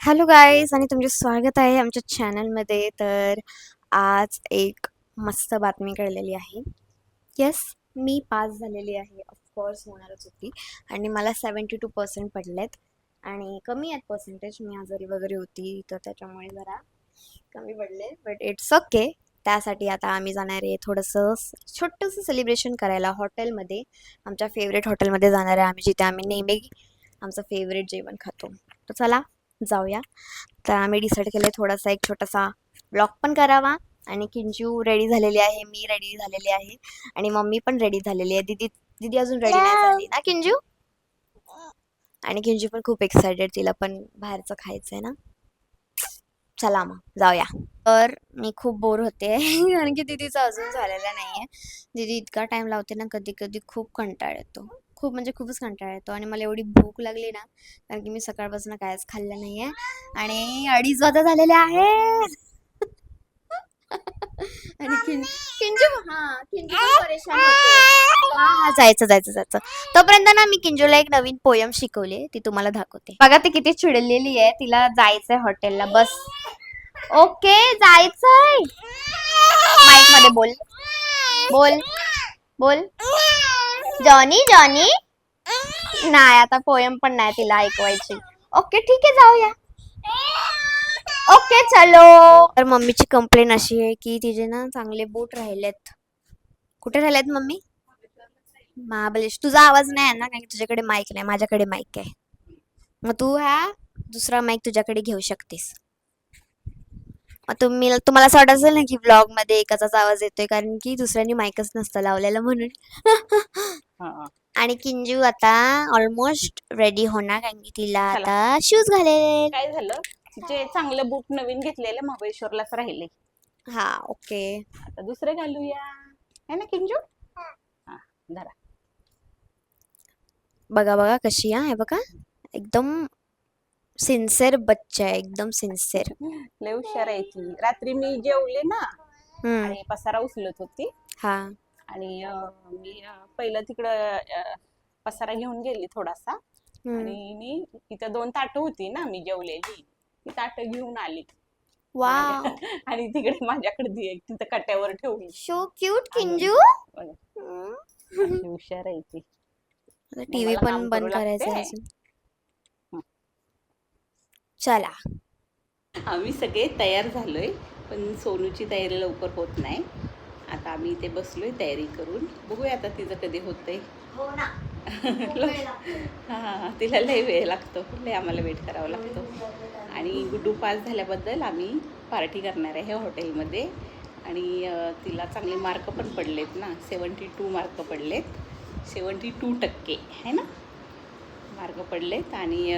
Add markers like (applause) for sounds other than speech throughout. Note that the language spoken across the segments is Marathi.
हॅलो गाईज आणि तुमचे स्वागत आहे आमच्या चॅनलमध्ये. तर आज एक मस्त बातमी कळलेली आहे. येस मी पास झालेली आहे. ऑफकोर्स होणारच होती. आणि मला सेवन्टी टू पर्सेंट पडलेत. आणि कमी आहेत पर्सेंटेज मी आजारी वगैरे होती तर त्याच्यामुळे जरा कमी पडले. बट इट्स ओके त्यासाठी आता आम्ही जाणार आहे थोडंसं छोटंसं सेलिब्रेशन करायला हॉटेलमध्ये आमच्या फेवरेट हॉटेलमध्ये जाणार आहे आम्ही जिथे आम्ही नेहमी आमचं फेवरेट जेवण खातो. तर चला जाऊया. तर आम्ही डिसाईड केलं थोडासा एक छोटासा ब्लॉग पण करावा. आणि किंजू रेडी झालेली आहे मी रेडी झालेली आहे. आणि मम्मी पण रेडी झालेली आहे. दीदी दीदी अजून रेडी नाही झाली ना किंजू? आणि किंजू पण खूप एक्सायटेड तिला पण बाहेरचं खायचं आहे ना. चला मग जाऊया. तर मी खूप बोर होते (laughs) कारण की दीदीचं अजून झालेलं नाही आहे दीदी इतका टाइम लावते ना कधी कधी खूप कंटाळ येतो. खूप म्हणजे खूपच कंटाळा येतो आणि मला एवढी भूक लागली ना कारण की मी सकाळपासून कायच खाल्लं नाही आहे आणि अडीच वाजता झालेले आहेत (laughs) आणि किंजू हा किंजू परेशान हा हा जायचं जायचं जायचं. तोपर्यंत ना मी किंजूला एक नवीन पोयम शिकवली ती तुम्हाला दाखवते. बघा ती किती चिडलेली आहे तिला जायचंय हॉटेलला बस. ओके जायचंय. माईकमध्ये बोल. बोल. बोल. Johnny Johnny. नाही आता पोयम पण नाही तिला ऐकवायची. ओके ठीक आहे जाऊया. ओके चलो. तर मम्मीची कंप्लेन अशी आहे की तिचे ना चांगले बूट राहिलेत. कुठे राहिलेत मम्मी? महाबलेश. तुझा आवाज नाही आहे ना कारण तुझ्याकडे माईक नाही. माझ्याकडे माईक आहे. मग तू हा दुसरा माईक तुझ्याकडे घेऊ शकतेस. मग तुम्ही तुम्हाला असं वाटत असेल ना की ब्लॉगमध्ये एकाचाच आवाज येतोय कारण की दुसऱ्यांनी माईकच नसतं लावलेलं म्हणून. (laughs) आणि किंजू आता ऑलमोस्ट रेडी होणार कारण की तिला. आता शूज घालेल. काय झालं? जे चांगलं बूट नवीन घेतलेले महाबळेश्वरलाच राहिले. हा ओके. आता दुसरे घालूया. है ना किंजू? हा धरा. बघा बघा कशी आहे बघा. एकदम सिन्सिअर बच्चा आहे एकदम सिन्सिअर लय हुशार आहे ती. रात्री मी जेवले ना हम्म. आणि पसारा उचलत होती. हा. आणि मी पहिलं तिकडं पसारा घेऊन गेली थोडासा. आणि मी तिथं दोन ताटं होती ना मी जेवलेली. ती ताटं घेऊन आली. वाव. आणि तिकडे माझ्याकडे ती एक तिथं कट्यावर ठेवली. So cute Kinju. हुशार आहे ती. टीव्ही पण बंद करू करायचं चला. आम्ही सगळे तयार झालोय पण सोनूची तयारी लवकर होत नाही. आता आम्ही इथे बसलोय तयारी करून. बघूया आता तिचं कधी होतंय. हो ना. (laughs) हा तिला लय वेळ लागतो. लय आम्हाला वेट करावा लागतो. आणि गुड्डू पास झाल्याबद्दल आम्ही पार्टी करणार आहे हॉटेलमध्ये. आणि तिला चांगले मार्क पण पडलेत ना. सेवन्टी टू मार्क पडलेत. सेवन्टी टू टक्के. आहे ना? मार्क पडलेत. आणि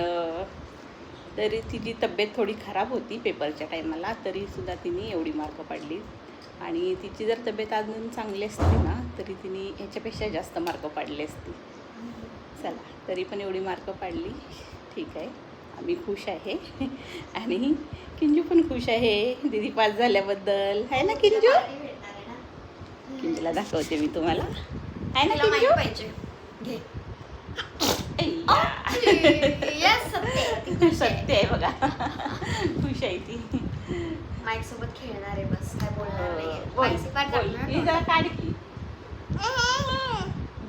तरी तिची तब्येत थोडी खराब होती पेपरच्या टायमाला तरीसुद्धा तिने एवढी मार्क पाडली. आणि तिची जर तब्येत अजून चांगली असती ना तरी तिने ह्याच्यापेक्षा जास्त मार्क पाडले असते. चला तरी पण एवढी मार्क पाडली. ठीक आहे आम्ही खुश आहे. आणि किंजू पण खुश आहे. दीदी पास झाल्याबद्दल. आहे ना किंजू? किंजूला दाखवते मी तुम्हाला. आहे ना किंजू? पाहिजे. घे. सत्य आहे. बघा. खुश आहे ती. माईक सोबत खेळणार आहे बस काय बोलणार ही जरा काढ की.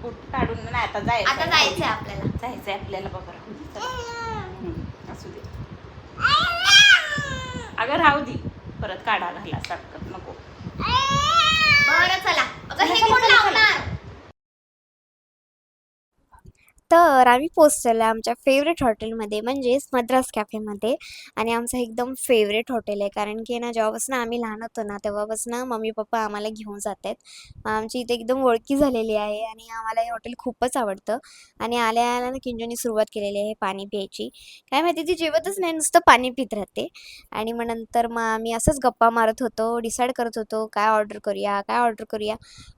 बूट काढून नाही आता जायचं आता जायचंय आपल्याला. जायचंय आपल्याला बघा. असू दे. अगं राहू दे. परत काढा घाला सारखं नको बरं चला अगं हे चला, कोण चला, चला. लावणार तर आम्ही पोचलेलो आमच्या फेवरेट हॉटेलमध्ये म्हणजेच मद्रास कॅफेमध्ये आणि आमचं एकदम फेवरेट हॉटेल आहे. कारण की ना जेव्हापासून आम्ही लहान होतो ना तेव्हापासून मम्मी पप्पा आम्हाला घेऊन जात आहेत आमची इथे एकदम ओळखी झालेली आहे आणि आम्हाला हे हॉटेल खूपच आवडतं. आणि आल्या आल्या ना किंजोनी सुरुवात केलेली आहे पाणी प्यायची. काय माहिती ती जेवतच नाही नुसतं पाणी पित राहते. आणि मग नंतर मग आम्ही असंच गप्पा मारत होतो डिसाईड करत होतो काय ऑर्डर करूया काय ऑर्डर करूया.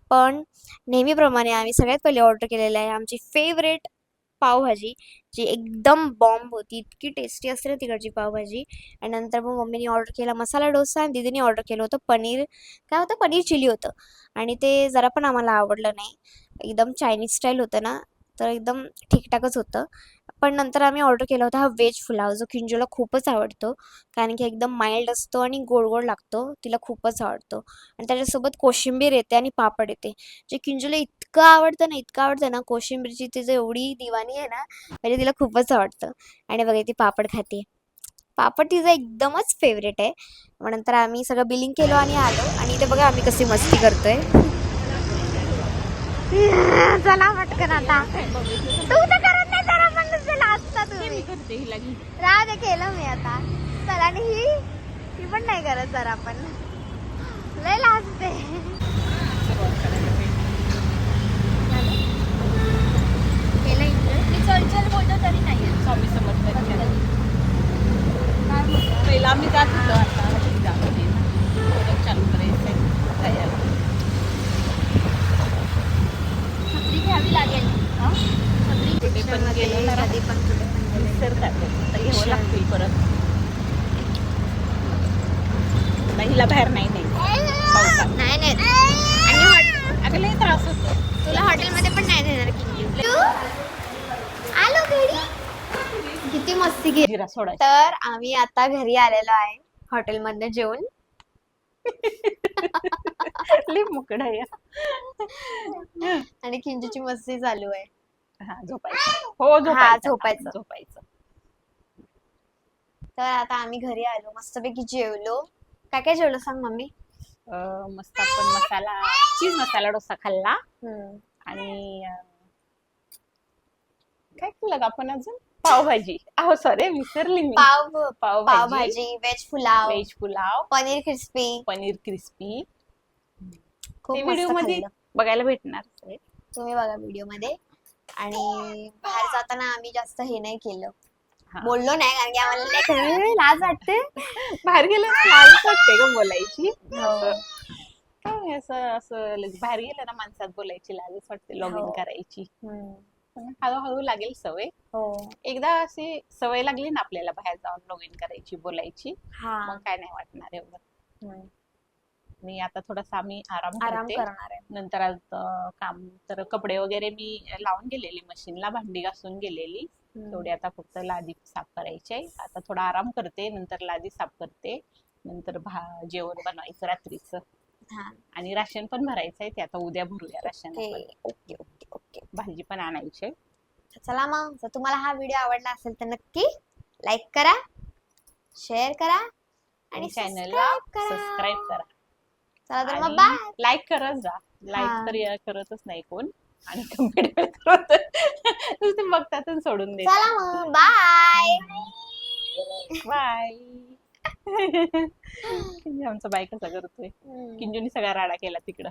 पण नेहमीप्रमाणे आम्ही सगळ्यात पहिले ऑर्डर केलेलं आहे आमची फेवरेट पावभाजी जी एकदम बॉम्ब होती इतकी टेस्टी असते ना तिकडची पावभाजी. आणि नंतर मग मम्मीने ऑर्डर केला मसाला डोसा आणि दीदीने ऑर्डर केलं होतं पनीर. काय होतं पनीर चिली होतं. आणि ते जरा पण आम्हाला आवडलं नाही. एकदम चायनीज स्टाईल होतं ना तर एकदम ठीकठाकच होतं. पण नंतर आम्ही ऑर्डर केला होता हा व्हेज फुलाव जो किंजूला खूपच आवडतो. कारण की एकदम माइल्ड असतो आणि गोड गोड लागतो तिला खूपच आवडतो. आणि त्याच्यासोबत कोशिंबीर येते आणि पापड येते. जे किंजूला इतकं आवडतं ना इतकं आवडतं ना कोशिंबीरची तिचं एवढी दिवाणी आहे ना म्हणजे तिला खूपच आवडतं. आणि बघा ती पापड खाते. पापड तिचा एकदमच फेवरेट आहे. मग नंतर आम्ही सगळं बिलिंग केलो आणि आलो. आणि इथे बघा आम्ही कशी मस्ती करतोय. (laughs) चला पटकन आता तू तर करत नाही जरा पण नुसतं करते हिला घे. राज केलं मी आता. चला आणि ही ही पण नाही करत जरा पण. लय लाजते केलं enjoy? मी चल चल बोलतो तरी नाही स्वामी समर्थ पहिला आम्ही जात होतो आता घरी जात होते ना. परत चालू करायचं तयार. छत्री घ्यावी लागेल. कुठे पण गेलो ना कधी पण कुठे पण घ्यावं लागतील परत आता हिला बाहेर नाही नाही नाही नाही आणि त्रास होतो तुला हॉटेलमध्ये पण नाही देणार आलो घरी किती मस्ती केली जिरा सोडायचा तर आम्ही आता घरी आलेलो आहे हॉटेलमधनं जेवून लई मुकड आणि किंजूची मस्ती चालू आहे हा झोपायचं हो झोपायचं झोपायचं. झोपायचं तर आता आम्ही घरी आलो मस्तपैकी जेवलो. काय काय जेवलो सांग मम्मी? अं, मस्त आपण मसाला चीज मसाला डोसा खाल्ला. हम्म. आणि अं, काय खाल्लं का आपण अजून? पावभाजी. अहो सॉरी विसरली मी. Pav pav bhaji. Pav bhaji veg pulao veg pulao. Paneer crispy paneer crispy खूप ते मस्त व्हिडिओमध्ये खाल्लं. बघायला भेटणार. तुम्ही बघा व्हिडिओमध्ये आणि बाहेर जाताना आम्ही जास्त हे नाही केलं. बोललो नाही कारण की आम्हाला लाज वाटते. बाहेर गेलं ना लाज वाटते का बोलायची. हो. असं. काय असं असं लगे बाहेर गेलं ना माणसात बोलायची लाजच वाटते लॉग इन हो. करायची. हम्म. पण हळूहळू लागेल सवय. हो. एकदा अशी सवय लागली ना आपल्याला बाहेर जाऊन लॉग इन करायची बोलायची हा. मग काय नाही वाटणार एवढं. हम्म. मी आता थोडासा आम्ही आराम आराम करते. करणार आहे. नंतर आता काम तर कपडे वगैरे मी लावून गेलेली मशीनला भांडी घासून गेलेली. तेवढी आता फक्त लादी साफ करायची. आहे आता थोडा आराम करते नंतर लादी साफ करते नंतर भा जेवण बनवायचं रात्रीचं. आणि राशन पण भरायचं आहे ते आता उद्या भरूया राशन ओके. ओके ओके भाजी पण आणायची. चला मग जर तुम्हाला हा व्हिडिओ आवडला असेल तर नक्की लाईक करा शेअर करा आणि चॅनलला सबस्क्राईब करा. चला तर मग बाय लाईक करत जा. लाईक तर करतच नाही कोण. आणि करत नुसते बघतात आणि सोडून देतात. चला मग बाय बाय आमचा बाय कसा करतोय. किंजूनी सगळा राडा केला तिकडं.